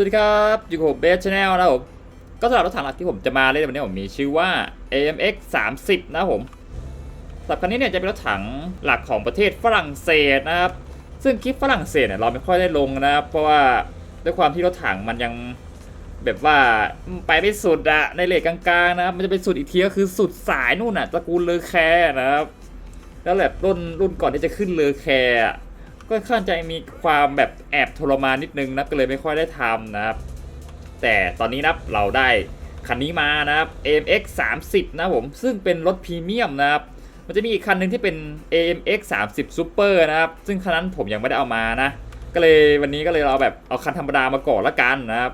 วัสดีครับอยู่กับผมเบสชาแนลนะผมก็สำหรับรถถังหลักที่ผมจะมาเล่นในวันนี้ผมมีชื่อว่า AMX 30นะผมสำหรับคันนี้เนี่ยจะเป็นรถถังหลักของประเทศฝรั่งเศสนะครับซึ่งคลิปฝรั่งเศสเนี่ยเราไม่ค่อยได้ลงนะครับเพราะว่าด้วยความที่รถถังมันยังแบบว่าไปไม่สุดอะในเลทกลางๆนะครับมันจะเป็นสุดอีกทีก็คือสุดสายนู่นอะตระกูลเลอแคร์นะครับแล้วแบบรุ่นรุ่นก่อนที่จะขึ้นเลอแคร์ ก็ค่อนข้างจะมีความแบบแอบทรมานนิดนึงนะก็เลยไม่ค่อยได้ทำนะครับ แต่ตอนนี้นะเราได้คันนี้มานะครับ AMX 30 นะผมซึ่งเป็นรถพรีเมียมนะครับมันจะมีอีกคันหนึ่งที่เป็น AMX 30 Super นะครับ ซึ่งคันนั้นผมยังไม่ได้เอามานะ ก็เลยวันนี้ก็เลยเราแบบเอาคันธรรมดามาก่อนละกันนะครับ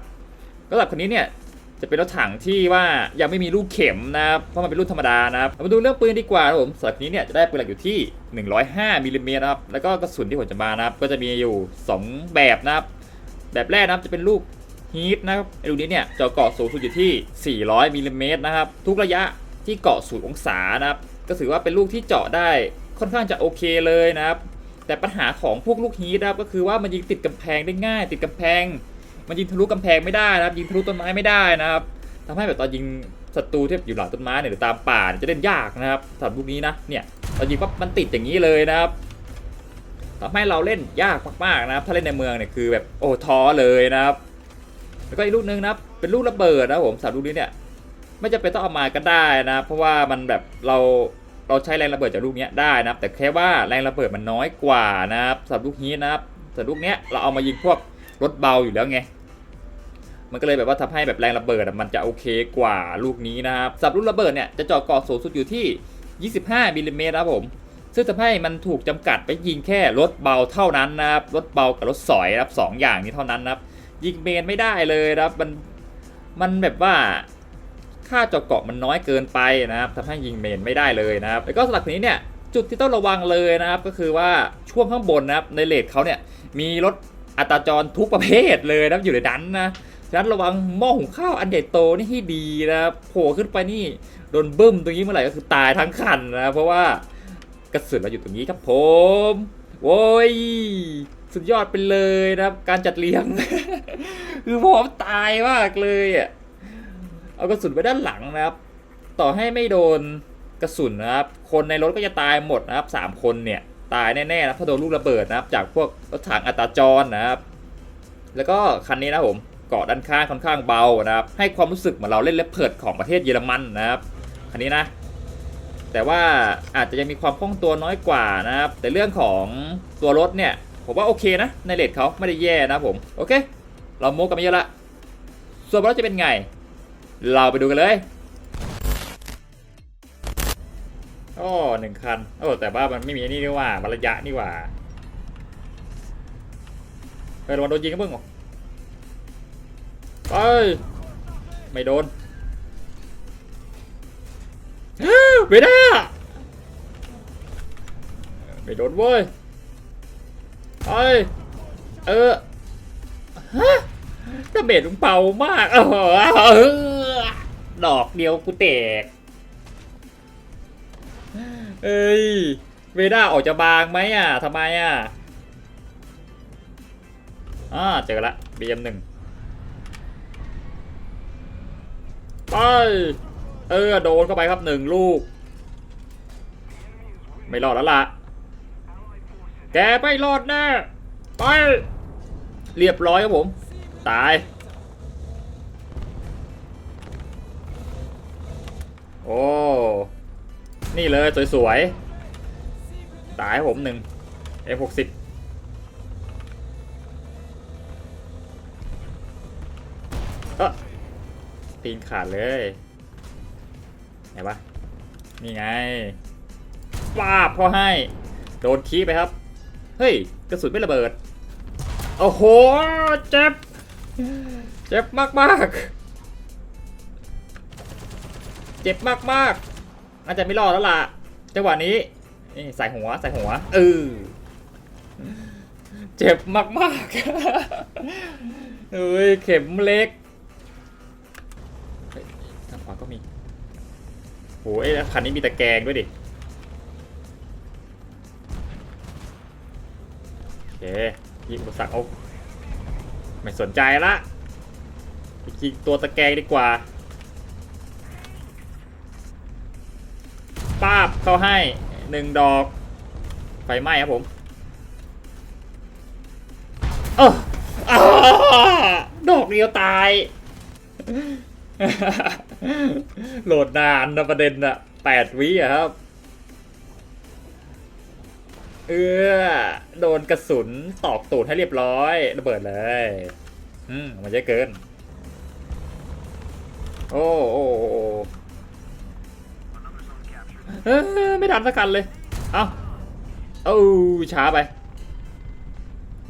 ก็สำหรับคันนี้เนี่ย จะเป็นรถถังที่ว่ายังไม่มีลูกเข็มนะครับเพราะมันเป็นรุ่นธรรมดานะครับมาดูเรื่องปืนดีกว่าครับผมสำหรับนนี้เนี่ยจะได้ปืนหลักอยู่ที่ 105มิลลิเมตรนะครับแล้วก็กระสุนที่ผมจะมานะครับก็จะมีอยู่ 2 แบบนะครับแบบแรกนะครับจะเป็นลูกฮีทนะครับไอ้ลูกนี้เนี่ยเจาะเกาะสูงสุดอยู่ที่ 400มิลลิเมตรนะครับทุกระยะที่เกาะศูนย์องศานะครับก็ถือว่าเป็นลูกที่เจาะได้ค่อนข้างจะโอเคเลยนะครับแต่ปัญหาของพวกลูกฮีทนะครับก็คือว่ามันยิงติดกำแพงได้ง่าย ติดกำแพง มันยิงทะลุกำแพงไม่ได้นะครับยิงทะลุต้นไม้ไม่ได้นะครับทำให้แบบตอนยิงศัตรูที่อยู่หลังต้นไม้เนี่ยหรือตามป่าจะเล่นยากนะครับสำหรับลูกนี้นะเนี่ยตอนยิงปั๊บมันติดอย่างนี้เลยนะครับทำให้เราเล่นยากมากๆนะครับถ้าเล่นในเมืองเนี่ยคือแบบโอ้ท้อเลยนะครับแล้วก็อีกลูกนึงนะครับเป็นลูกระเบิดนะผมสำหรับลูกนี้เนี่ยไม่จำเป็นต้องเอามาก็ได้นะครับเพราะว่ามันแบบเราเราใช้แรงระเบิดจากลูกนี้ได้นะครับ แต่แค่ว่าแรงระเบิดมันน้อยกว่านะครับสำหรับลูกนี้นะครับแต่ลูกเนี้ยเราเอามายิงพวกรถเบาอยู่แล้วไง มันก็เลยแบบว่าทำให้แบบแรงระเบิดมันจะโอเคกว่าลูกนี้นะครับสำหรับลูกระเบิดเนี่ยจะเจาะเกาะสูงสุดอยู่ที่ 25มิลลิเมตรครับผมซึ่งทำให้มันถูกจำกัดไปยิงแค่รถเบาเท่านั้นนะครับรถเบากับรถสอยครับสองอย่างนี้เท่านั้นนะครับยิงเมนไม่ได้เลยครับมันมันแบบว่าค่าเจาะเกาะมันน้อยเกินไปนะครับทำให้ยิงเมนไม่ได้เลยนะครับแล้วก็สำหรับนี้เนี่ยจุดที่ต้องระวังเลยนะครับก็คือว่าช่วงข้างบนนะครับในเลทเขาเนี่ยมีรถอัตราจรทุกประเภทเลยนะอยู่ในนั้นนะ ฉะนั้นระวังหม้อหุงข้าวอันใหญ่โตนี่ให้ดีนะครับโผล่ขึ้นไปนี่โดนบึ้มตรงนี้เมื่อไหร่ก็คือตายทั้งคันนะเพราะว่ากระสุนเราอยู่ตรงนี้ครับผมโว้ยสุดยอดไปเลยนะครับ การจัดเรียง คือผมตายมากเลยอะเอากระสุนไปด้านหลังนะครับ ต่อให้ไม่โดนกระสุนนะครับ คนในรถก็จะตายหมดนะครับสามคนเนี่ย ตายแน่ๆนะถ้าะโดนลูกระเบิดนะครับ จากพวกรถถังอัตราจรนะครับ แล้วก็คันนี้นะผม เกาะด้านข้างค่อนข้างเบานะครับ ให้ความรู้สึกเหมือนเราเล่นเลปเพิร์ดของประเทศเยอรมันนะครับคันนี้นะ แต่ว่าอาจจะยังมีความคล่องตัวน้อยกว่านะครับ แต่เรื่องของตัวรถเนี่ย ผมว่าโอเคนะ ในเลทเขาไม่ได้แย่นะผม โอเค เราโมกันมาเยอะละ ส่วนรถจะเป็นไง เราไปดูกันเลยอ้อหนึ่งคัน โอ้แต่ว่ามันไม่มีนี่นี่ว่ามระยะนี่ว่าเฮ้ยระวังโดนยิงกันเพิ่งเหรอ ไป ไม่โดนเวด้าไม่โดนเว้ยไปเออฮะดาเมจมึงเบามากเออดอกเดียวกูแตกเอ้ย เวด้าออกจะบางไหมอะทำไมอะอ่าเจอละ BM หนึ่ง ไปเออโดนเข้าไปครับหนึ่งลูก ไม่รอดแล้วล่ะ แกไม่รอดแน่ไป เรียบร้อยครับผม ตาย โอ้ นี่เลยสวยๆ ตายผมหนึ่ง F60 ตีนขาดเลย ไหนวะ นี่ไงป้าบเขาให้ โดนคีไปครับ เฮ้ย กระสุนไม่ระเบิด โอ้โห เจ็บ เจ็บมากมากเจ็บมากมากๆน่าจจะไม่รอดแล้วล่ะ จังหวะนี้นี่ใส่หัวใส่หัวเออเจ็บมากมากๆเฮ้ย เข็มเล็กเฮ้ยทางขวาก็มี โอ้ยแล้วคันนี้มีตะแกรงด้วยดิโอเคยิงอุปสรรคเอาไม่สนใจละไปยิงตัวตะแกรงดีกว่าป้าบเข้าให้หนึ่งดอกไฟไหม้ครับผมเอออดอกเดียวตาย โหลดนานนะประเด็นอะแปดวิอะครับ เออโดนกระสุนตอกตูดให้เรียบร้อยระเบิดเลย อืมมันเยอะเกิน โอ้โอ้โอ้เออไม่ทันสักคันเลย เอาเอาช้าไป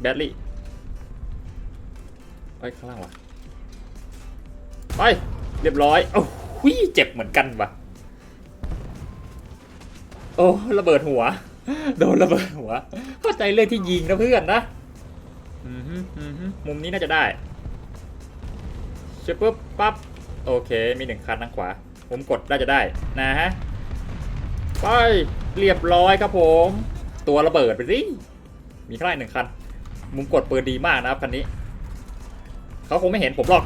แบตลี่ไอ้ยข้างล่างวะไป รียบร้อยโอ้หุยเจ็บเหมือนกันวะโอ้ระเบิดหัว โดนระเบิดหัว เข้าใจเลยที่ยิงนะเพื่อนนะอือฮึอือฮึมุมนี้น่าจะได้เชปุ๊บปั๊บโอเค มีหนึ่งคันทางขวา ผมกดน่าจะได้นะฮะไปเรียบร้อยครับผม ตัวระเบิดไปสิมีข้างในหนึ่งคัน มุมกดปืนดีมากนะครับคันนี้ เขาคงไม่เห็นผมหรอก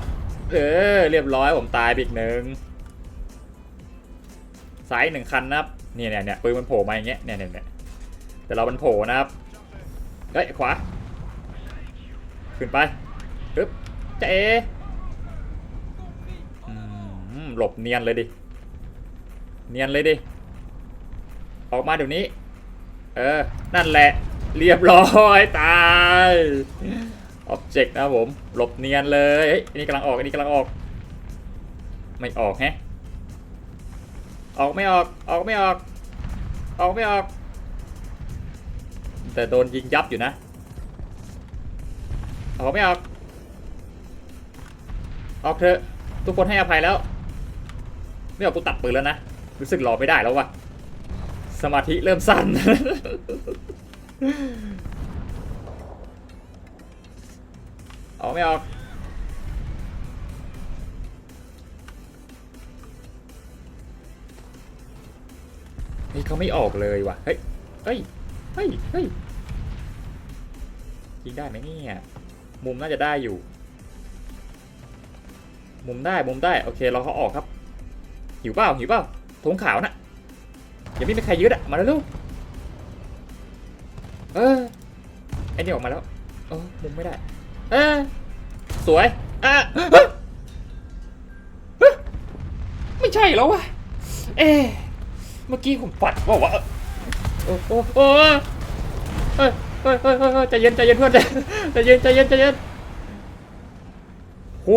เออ เรียบร้อยผมตายไปอีกหนึ่งซ้ายหนึ่งคันนะครับเนี่ยเนี่ยเนี่ยปืนมันโผล่มาอย่างเงี้ยเนี่ยเนี่ยเนี่ยแต่เรามันโผล่นะครับเฮ้ยขวา ขึ้นไปปึ๊บจะเออืมหลบเนียนเลยดิ เนียนเลยดิ ออกมาเดี๋ยวนี้ เออ นั่นแหละ เรียบร้อย ตาย ออบเจกต์นะครับผมหลบเนียนเลยเฮ้ยอันนี้กำลังออกอันนี้กำลังออก ไม่ออกแฮะออกไม่ออกออกไม่ออก ออกไม่ออก แต่โดนยิงยับอยู่นะ ออกไม่ออก ออกเถอะทุกคนให้อภัยแล้ว ไม่ออกกูตัดปืนแล้วนะ รู้สึกรอไม่ได้แล้ววะสมาธิเริ่มสั้น ออกไม่ออกนี่เขาไม่ออกเลยว่ะ เฮ้ย เฮ้ย เฮ้ย เฮ้ยยิงได้ไหมเนี่ยมุมน่าจะได้อยู่ มุมได้ มุมได้ โอเค เราเขาออกครับ หิวเปล่า หิวเปล่าธงขาวน่ะย่าไม่มีใครยึดอะมาแล้วลูกเออไอ้นี่ออกมาแล้ว เออ มุมไม่ได้ เออสวยอะไม่ใช่แล้ววะเอ๊เมื่อกี้ผมปัดว่าว่าโอ้โอ้โอ้เฮ้ยเฮ้ยเฮ้ยเฮ้ยใจเย็นใจเย็นเพื่อนใจใจเย็นใจเย็นใจเย็นโห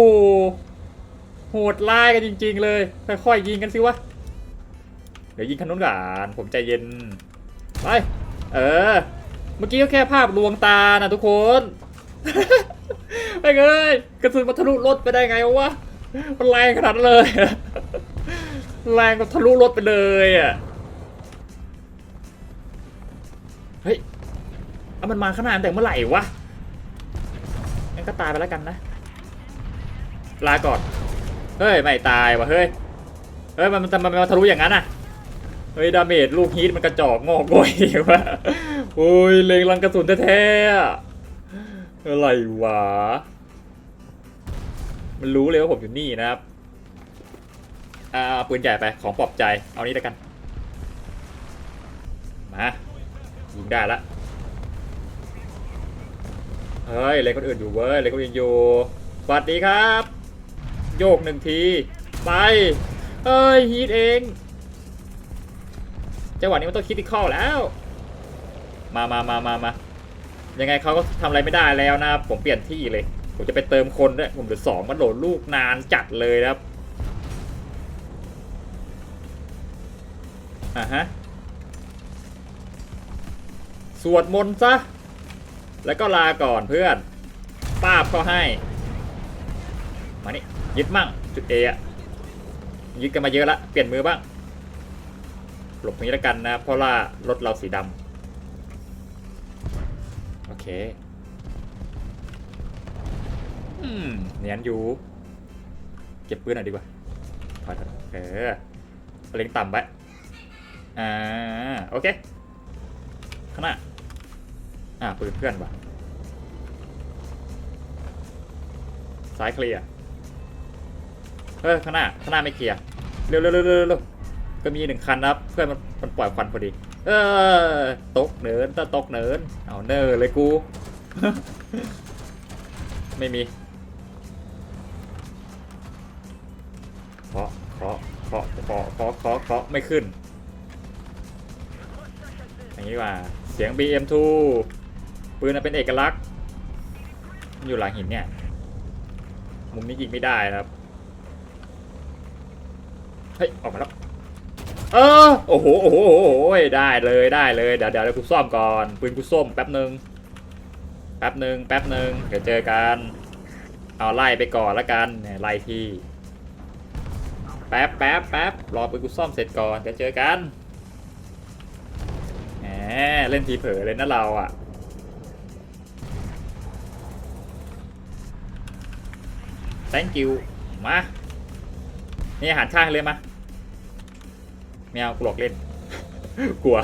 โหดร้ายกันจริง ๆ เลยค่อยๆยิงกันสิวะเดี๋ยวยิงคันนู้นก่อนผมใจเย็นไปเออ เมื่อกี้ก็แค่ภาพลวงตานะทุกคน ไปเลยกระสุนมันทะลุรถไปได้ไงวะมันแรงขนาดเลยแรงก็ทะลุรถไปเลยอะเฮ้ยเอามันมาขนาดแต่เมื่อไหร่วะงั้นก็ตายไปแล้วกันนะ ลาก่อนเฮ้ยไม่ตายวะเฮ้ยเฮ้ยมันมันมันมันทะลุอย่างนั้นอะเฮ้ยดาเมจลูกฮีทมันกระจอกงอกโกยวะโอ้ยเล็งลังกระสุนแท้ๆอะไรวะ มันรู้เลยว่าผมอยู่นี่นะครับอ่าปืนใหญ่ไปของปลอบใจเอานี้แล้วกันมายิงได้ละเฮ้ยเล็งคนอื่นอยู่เว้ยเล็งคนอื่นอยู่สวัสดีครับ โยกหนึ่งที ไปเอ้ยฮีทเองจังหวะนี้มันต้องคิดที่ข้อแล้ว มามามามามายังไงเขาก็ทำอะไรไม่ได้แล้วนะผมเปลี่ยนที่เลย ผมจะไปเติมคนด้วยผมเหลือสองมันโหลดลูกนานจัดเลยครับอะฮะสวดมนต์ซะ แล้วก็ลาก่อนเพื่อน ป้าบก็ให้ มานี่ยึดมั่งจุดเอะยึดกันมาเยอะละเปลี่ยนมือบ้าง หลบตรงนี้แล้วกันนะ เพราะว่ารถเราสีดำโอเค เนียนอยู่ เก็บปืนหน่อยดีกว่าถอยเออเล็งต่ำไว้อ่าโอเคข้างหน้าอ่าปืนเพื่อนว่ะซ้ายเคลียร์เฮ้ยข้างหน้าข้างหน้าไม่เคลียร์เร็วเร็วเร็วเร็วเร็วก็มีหนึ่งคันนะครับเพื่อนมันมันปล่อยควันพอดี เออตกเนินตะตกเนินเอาเนอเลยกู ไม่มี เคาะเคาะเคาะเคาะเคาะเคาะเคาะไม่ขึ้น อย่างนี้ว่าเสียง BM2 ปืนเป็นเอกลักษณ์มันอยู่หลังหินเนี่ย มุมนี้ยิงไม่ได้ครับ เฮ้ย ออกมาแล้ว เออ โอ้โห โอ้โหโอ้โหได้เลยได้เลยเดี๋ยวเดี๋ยวเดี๋ยวกูซ่อมก่อน ปืนกูส้มแป๊บหนึ่งแป๊บหนึ่งแป๊บหนึ่งเดี๋ยวเจอกัน เอาไล่ไปก่อนละกันไล่ที่ ป๊บแป๊บแป๊บรอปืนกูซ่อมเสร็จก่อนเดี๋ยวเจอกันแหมเล่นทีเผลอเลยนะเราอะ thank you มานี่อาหารข้างเลยมาไม่เอากูหลอกเล่น กลัว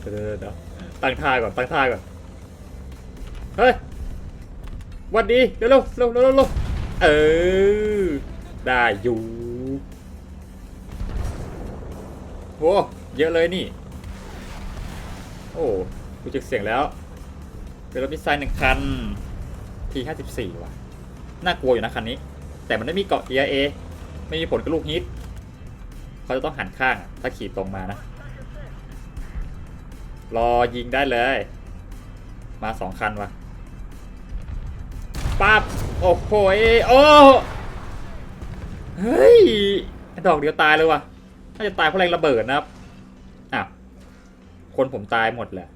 เดี๋ยวเดี๋ยวตั้งท่าก่อนตั้งท่าก่อนเฮ้ยวันดีเร็วเร็วเร็วเร็วเร็วเออ ได้อยู่โอ้เยอะเลยนี่ โอ้ดูจากเสียงแล้วเป็นรถมิสไซล์หนึ่งคัน T54 ว่ะ น่ากลัวอยู่นะคันนี้ แต่มันไม่มีเกาะ ERA ไม่มีผลกับลูกฮิตเขาจะต้องหันข้างถ้าขี่ตรงมานะ รอยิงได้เลย มาสองคันว่ะปั๊บโอ้โหโอ้ เฮ้ยดอกเดียวตายเลยว่ะ น่าจะตายเพราะแรงระเบิดนะครับ อ้าว คนผมตายหมดแหละ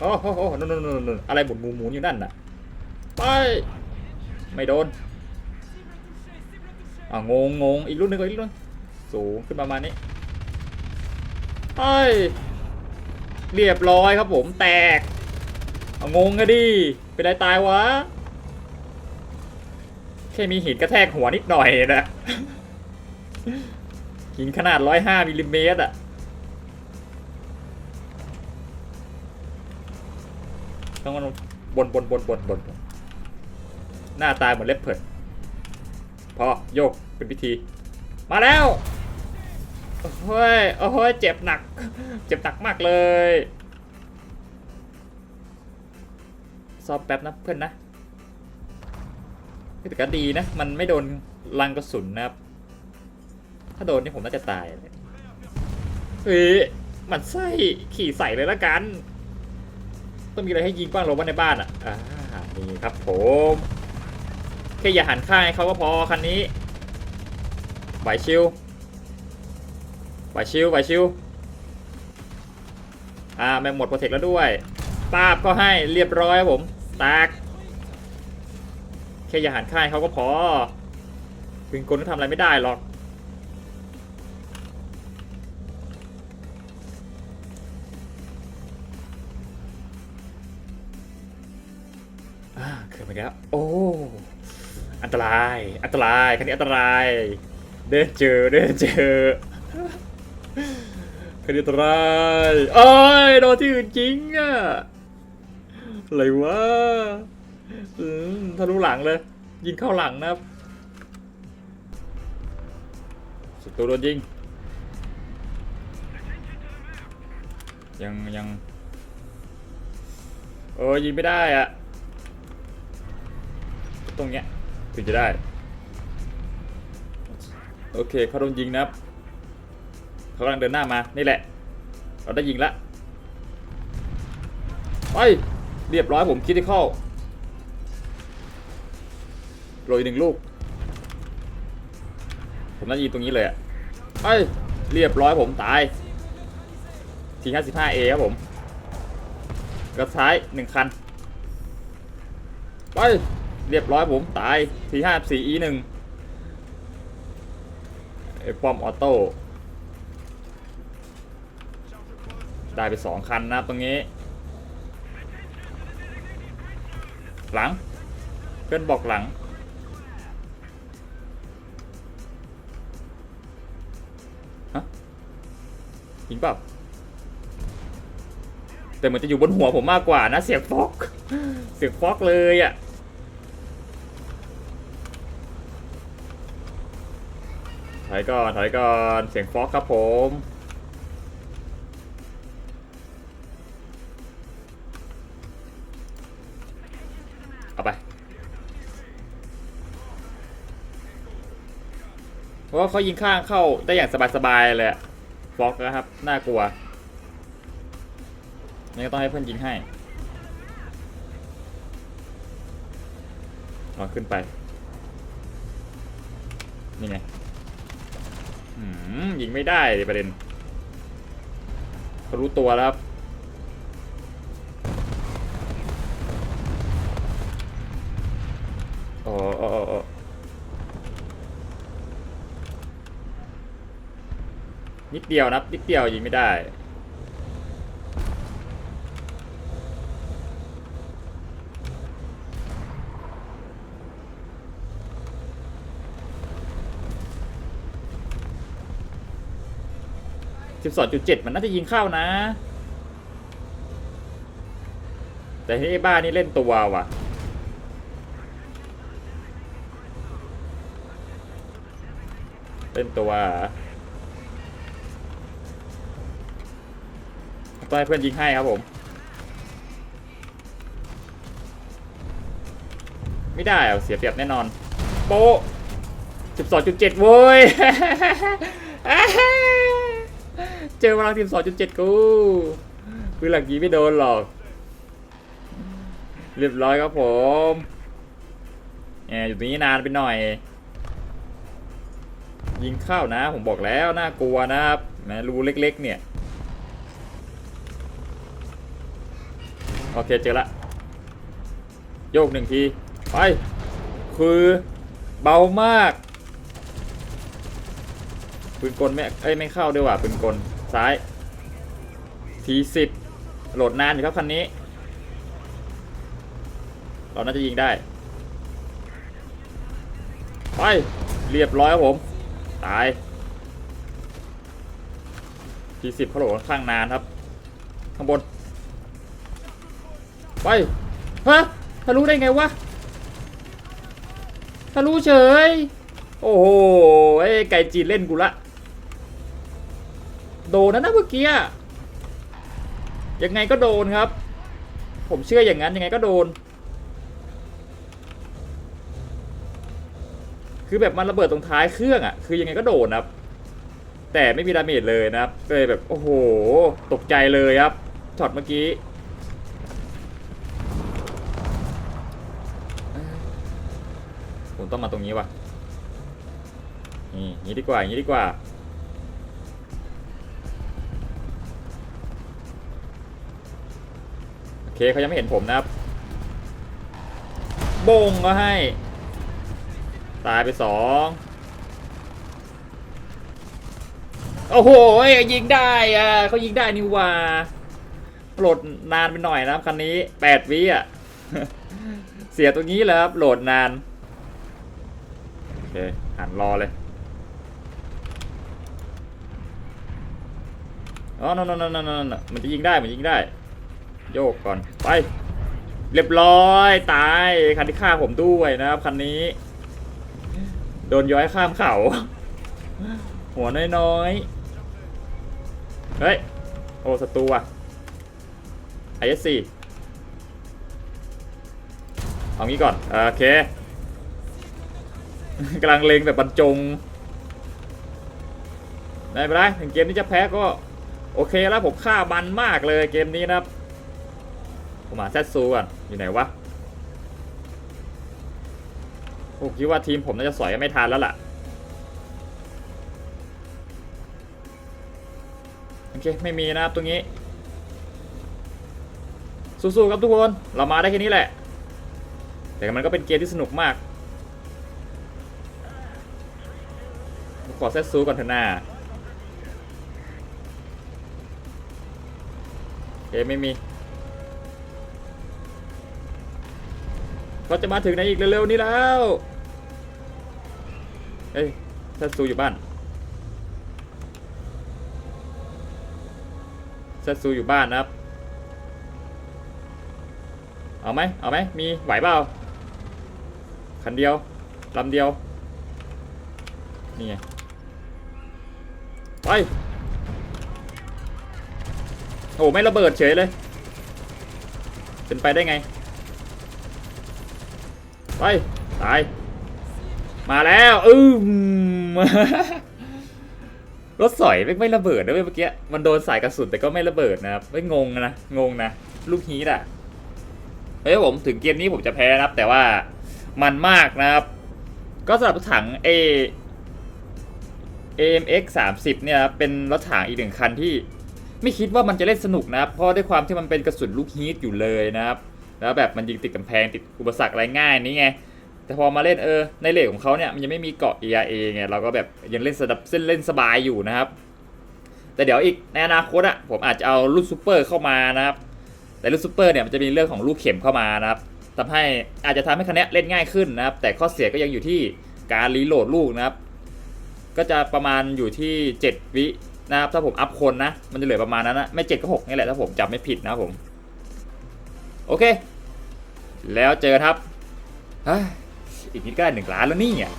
โอ้โหโอ้โหนนนู่นอะไรหมุนหมุนหมุนอยู่นั่นน่ะ ไป ไม่โดนอ่างงงงอีกรุ่นหนึงก่อนอีกรุ่นสูงขึ้นประมาณนี้ไปเรียบร้อยครับผมแตก เอางงอะดิ เป็นไรตายวะ แค่มีหินกระแทกหัวนิดหน่อยนะหินขนาด105มิลลิเมตรอะต้องมันบนบนบนบนบนหน้าตายเหมือนเล็บเผิดพอโยกเป็นพิธี มาแล้วโอ้ยโอ้ยเจ็บหนัก เจ็บหนักมากเลย ซอมแป๊บนะเพื่อนนะ แต่ก็ดีนะ มันไม่โดนรังกระสุนนะครับ ถ้าโดนนี่ผมน่าจะตายเลยเฮ้ยมันไส้ขี่ใส่เลยละกัน ต้องมีอะไรให้ยิงบ้างหรอว่าในบ้านอะอ่านี่ครับผมแค่อย่าหันข้างให้เขาก็พอคันนี้ไหวชิวไหวชิวไหวชิวอ่าแม่งหมดโปรเทคแล้วด้วยป้าบก็ให้เรียบร้อยครับผมแตก ค่อย่าหันข้างให้เขาก็พอปืนกลก็ทำอะไรไม่ได้หรอก อ่าเกิดไปแล้ว โอ้ อันตราย อันตรายคันนี้อันตราย เดินเจอ เดินเจอคันนี้อันตรายเอ้ยโดนที่อื่นจริงอะอะไรวะ อืมทะลุหลังเลย ยิงเข้าหลังนะครับศัตรูโดนยิง ยังยังเออยิงไม่ได้อะตรงเนี้ยถึงจะได้ โอเคเขาโดนยิงนะครับเขากำลังเดินหน้ามา นี่แหละ เราได้ยิงละไปเรียบร้อยผมคิดที่เข้า โรยหนึ่งลูก ผมน่ายิงตรงนี้เลยอะไปเรียบร้อยผมตายที55 A ครับผมกระซ้ายหนึ่งคัน ไป เรียบร้อยผมตายที54 E หนึ่งไอ้ป้อมออโต้ได้ไปสองคันนะตรงนี้ หลัง เพื่อนบอกหลัง ริงเปล่าแต่เหมือนจะอยู่บนหัวผมมากกว่านะ เสียงฟอกเสียงฟอกเลยอะ่ะถอยก่อนถอยก่อนเสียงฟอกครับผมเอาไปเพราะเขายิงข้างเข้าได้อย่างสบายๆเลยอะ ฟอกนะครับ น่ากลัวนี่ก็ต้องให้เพื่อนยิงให้ลอขึ้นไป นี่ไงยิงไม่ได้ประเด็นเขารู้ตัวแล้วครับโอ้โอ้โอ้โอ้ นิดเดียวนับนิดเดียวยิงไม่ได้ สิบสองจุดเจ็ดมันน่าจะยิงเข้านะ แต่ที่ไอ้บ้านนี่เล่นตัวว่ะเล่นตัวเห ต้องให้เพื่อนยิงให้ครับผม ไม่ได้อะเสียเปรียบแน่นอน โป๊ะ12.7เจ็ดโว้ย เจอพลังทีม2.7กูคือหลักยีไม่โดนหรอก เรียบร้อยครับผมแอบอยู่ตรงนี้นานไปหน่อย ยิงเข้านะ ผมบอกแล้วน่ากลัวนะครับแหมรูเล็ก ๆ เนี่ย โอเคเจอละโยกหนึ่งที ไป คือเบามากปืนกลไม่เอ้ยไม่เข้าด้วยว่ะปืนกลซ้ายทีสิบโหลดนานอยู่ครับคันนี้ เราน่าจะยิงได้ ไปเรียบร้อยครับผม ตายทีสิบเขาโหลดค่อนข้างนานครับ ข้างบน ไปฮะทะลุได้ไงวะทะลุเฉย โอ้โหไอ้ไก่จีนเล่นกูละ โดนนะนะเมื่อกี้ยังไงก็โดนครับ ผมเชื่ออย่างนั้นยังไงก็โดน คือแบบมันระเบิดตรงท้ายเครื่องอะคือยังไงก็โดนครับ แต่ไม่มีดาเมจเลยนะครับเลยแบบโอ้โห ตกใจเลยครับช็อตเมื่อกี้ ต้องมาตรงนี้ว่ะนี่นี้ดีกว่าอย่างนี้ดีกว่า โอเคเขายังไม่เห็นผมนะครับบงก็ให้ ตายไปสองโอ้โหยิงได้อะเขายิงได้นี่ว่าโหลดนานไปหน่อยนะครับคันนี้แปดวิอะ เสียตรงนี้แล้วครับโหลดนาน เคหันรอเลยอ๋อ no no no no no no มันจะยิงได้มันยิงได้ โยกก่อนไป เรียบร้อยตายคันที่ฆ่าผมด้วยนะครับคันนี้ โดนย้อยข้ามเขา หัวน้อยๆเฮ้ยโอ้ศัตรูว่ะ IS4 เอางี้ก่อนโอเค กำลังเลงแบบบรรจงไม่เป็นไถึงเกมนี้จะแพ้ก็โอเคแล้วผมฆ่ามันมากเลยเกมนี้นะครับ ผมหาแซดซูก่อนอยู่ไหนวะผมคิดว่าทีมผมน่าจะสอยไม่ทันแล้วล่ะโอเคไม่มีนะครับตรงนี้ สู้ๆครับทุกคน เรามาได้แค่นี้แหละ แต่มันก็เป็นเกมที่สนุกมาก อเซตซูก่อนเถอะนาเอไม่มีเขาจะมาถึงในอีกเร็วๆนี้แล้วเอ้ยเซตซูอยู่บ้านเซตซูอยู่บ้านนะครับเอาไหมเอาไหมมีไหวเปล่าคันเดียวลำเดียวนี่ไง ไป โอ้ไม่ระเบิดเฉยเลย เป็นไปได้ไง ไป ตาย มาแล้วอืมรถสอยไม่ไม่ระเบิดนะเมื่อกี้ มันโดนสายกระสุนแต่ก็ไม่ระเบิดนะครับไม่งงนะ งงนะ ลูกฮีทอะ เฮ้ยผมถึงเกมนี้ผมจะแพ้นะครับ แต่ว่ามันมากนะครับ ก็สำหรับถัง A AMX 30เนี่ยเป็นรถถังอีกหนึ่งคันที่ไม่คิดว่ามันจะเล่นสนุกนะครับ เพราะด้วยความที่มันเป็นกระสุนลูกฮีทอยู่เลยนะครับ แล้วแบบมันยิงติดกำแพงติดอุปสรรคอะไรง่ายนี่ไง แต่พอมาเล่นเออในเลกของเขาเนี่ยมันยังไม่มีเกาะ ERA ไงเราก็แบบยังเล่นสดับเส้นเล่นสบายอยู่นะครับ แต่เดี๋ยวอีกในอนาคตอะผมอาจจะเอาลูกซูเปอร์เข้ามานะครับ แต่ลูกซูเปอร์เนี่ยมันจะมีเรื่องของลูกเข็มเข้ามานะครับทำให้อาจจะทำให้คันนี้เล่นง่ายขึ้นนะครับ แต่ข้อเสียก็ยังอยู่ที่การรีโหลดลูกนะครับ ก็จะประมาณอยู่ที่ 7 วินะครับถ้าผมอัพคนนะ มันจะเหลือประมาณนั้นนะไม่7ก็6นี่แหละถ้าผมจำไม่ผิดนะผม โอเค แล้วเจอกันครับอีกนิดก็ได้หนึ่งล้านแล้วนี่อ่ย